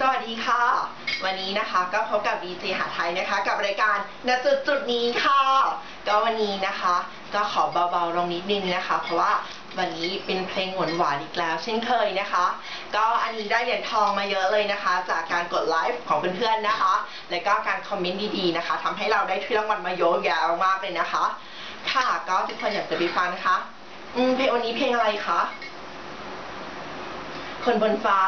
สวัสดีค่ะ วันนี้นะคะก็พบกับ VJ หาไทยนะคะ กับรายการณจุดจุดนี้ค่ะ ก็วันนี้นะคะ ก็ขอเบาๆลงนิดนึงนะคะ เพราะว่าวันนี้เป็นเพลงหวานหวานๆอีกแล้ว เช่นเคยนะคะ ก็อันนี้ได้เหรียญทองมาเยอะเลยนะคะ จากการกดไลฟ์ของเพื่อนๆนะคะ และก็การคอมเมนต์ดีๆนะคะทำให้เราได้ถ้วยรางวัลมาเยอะแยะมากเลยนะคะ ค่ะก็ทุกคนอยากจะไปฟังนะคะอืมเพลงวันนี้เพลงอะไรคะคนบนฟ้า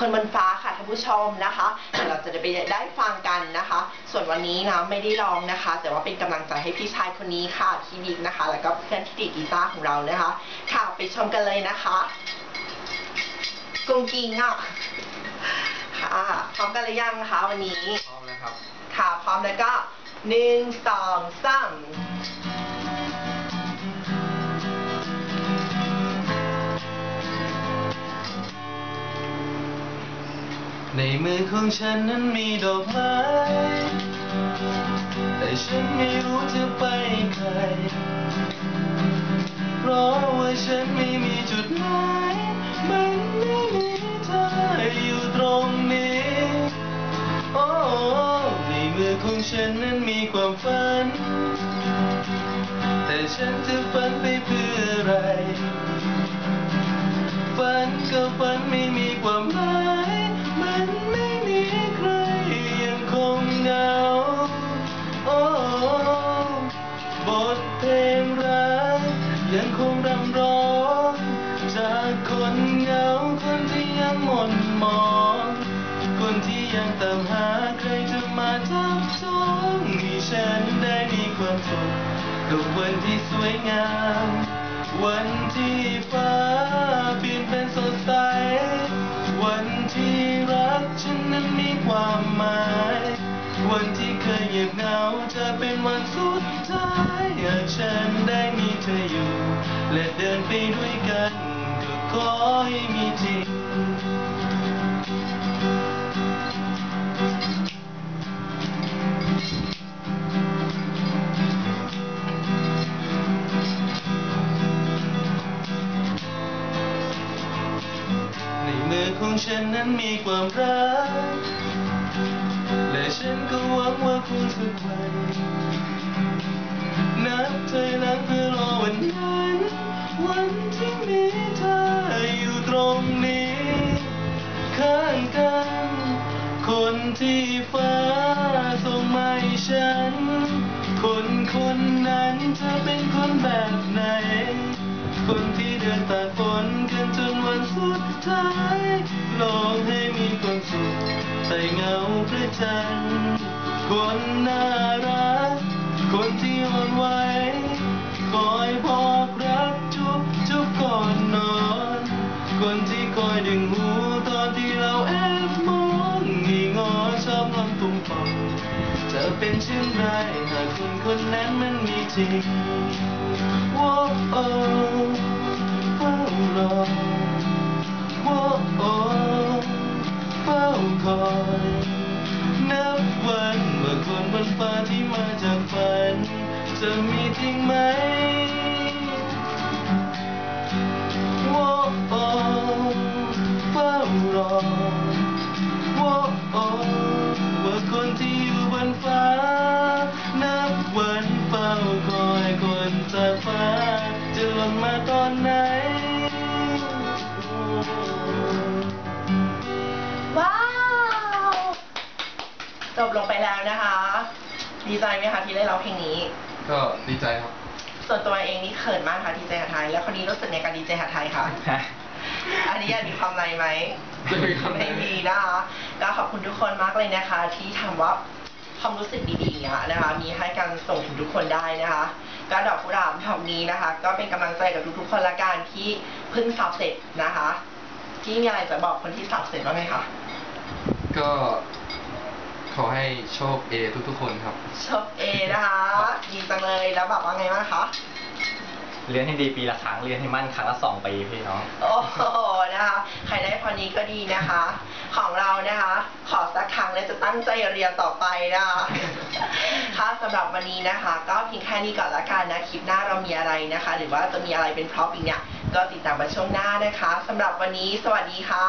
คนบนฟ้าค่ะท่านผู้ชมนะคะเดี๋ยวเราจะได้ไปได้ฟังกันนะคะ ส่วนวันนี้นะไม่ได้ร้องนะคะ แต่ว่าเป็นกำลังใจให้พี่ชายคนนี้ค่ะที่บิ๊กนะคะ แล้วก็เพื่อนที่ดีดกีตาร์ของเรานะคะ ค่ะไปชมกันเลยนะคะกุ้งกิ้งอะค่ะพร้อมกันหรือยังคะวันนี้พร้อมแล้วครับค่ะพร้อมแล้วก็หนึ่งสองสาม ในมือของฉันนั้นมีดอกไม้แต่ฉันไม่รู้จะไปใคร เพราะว่าฉันไม่มีจุดหมายมันไม่มีเธออยู่ตรงนี้ โอ้ในมือของฉันนั้นมีความฝัน แต่ฉันจะฝันไปเพื่ออะไร ฝันก็ฝันไม่ ยังตามหาใครจะมาจับจ้องให้ฉันได้มีความสุขกับวันที่สวยงาม วันที่ฟ้าเปลี่ยนเป็นสดใส วันที่รักฉันนั้นมีความหมาย วันที่เคยเงียบเหงาจะเป็นวันสุดท้ายหากฉันได้มีเธออยู่ และเดินไปด้วยกันก็ขอให้มีจริง ฉันนั้นมีความรัก และฉันก็หวังว่าคงสักวันนับถอยหลังเพื่อรอวันนั้น วันที่มีเธออยู่ตรงนี้ ข้างกัน คนที่ฟ้าส่งมาให้ฉัน คนคนนั้นจะเป็นคนแบบไหน คนที่เดินตากฝนกันจนวันสุดท้าย ลองให้มีความสุขใส่เงาพระจันทร์คนน่ารัก คนที่อ่อนไหวคอยบอกรักจุบจุบก่อนนอน คนที่คอยดึงหูตอนที่เราแอบมองงีงอชอบลำตุ่มปองจะเป็นเช่นไรหากคนคนนั้นมันมีจริงว้โอ้เฝ้ารอโว้โอ้เฝ้า คอยนับวันว่าคนบนฟ้าที่มาจากฝัน จะมีจริงไหม ลงไปแล้วนะคะ ดีใจไหมคะที่ได้ร้องเพลงนี้ ก็ดีใจครับ ส่วนตัวเองนี่เขินมากค่ะดีเจหาไทย แล้วคนนี้รู้สึกในการดีเจหาไทยค่ะ อันนี้อยากมีความในไหมไม่มีความในไม่มีนะคะก็ขอบคุณทุกคนมากเลยนะคะ ที่ทำว่าความรู้สึกดีๆอะนะคะ มีให้กันส่งถึงทุกคนได้นะคะก็ดอกกุหลาบดอกนี้นะคะ ก็เป็นกำลังใจกับทุกๆคนละกันที่เพิ่งสอบเสร็จนะคะ ที่มีอะไรจะบอกคนที่สอบเสร็จบ้างไหมคะ ก็ ขอให้โชคเอทุกๆคนครับโชคบเอนะคะดีจังเลยแล้วแบบว่าไงบ้างคะ เรียนให้ดีปีละครั้งเรียนให้มั่นครั้งละสองปีพี่น้อง โอ้โหนะคะใครได้พอนี้ก็ดีนะคะ ของเรานะคะ ขอสักครั้งและจะตั้งใจเรียนต่อไปนะคะะสำหรับวันนี้นะคะ ก็เพียงแค่นี้ก่อนละกันนะคลิปหน้าเรามีอะไรนะคะ หรือว่าจะมีอะไรเป็นพร็อพอีกเนี่ยก็ติดตามมาช่วงหน้านะคะสำหรับวันนี้สวัสดีค่ะ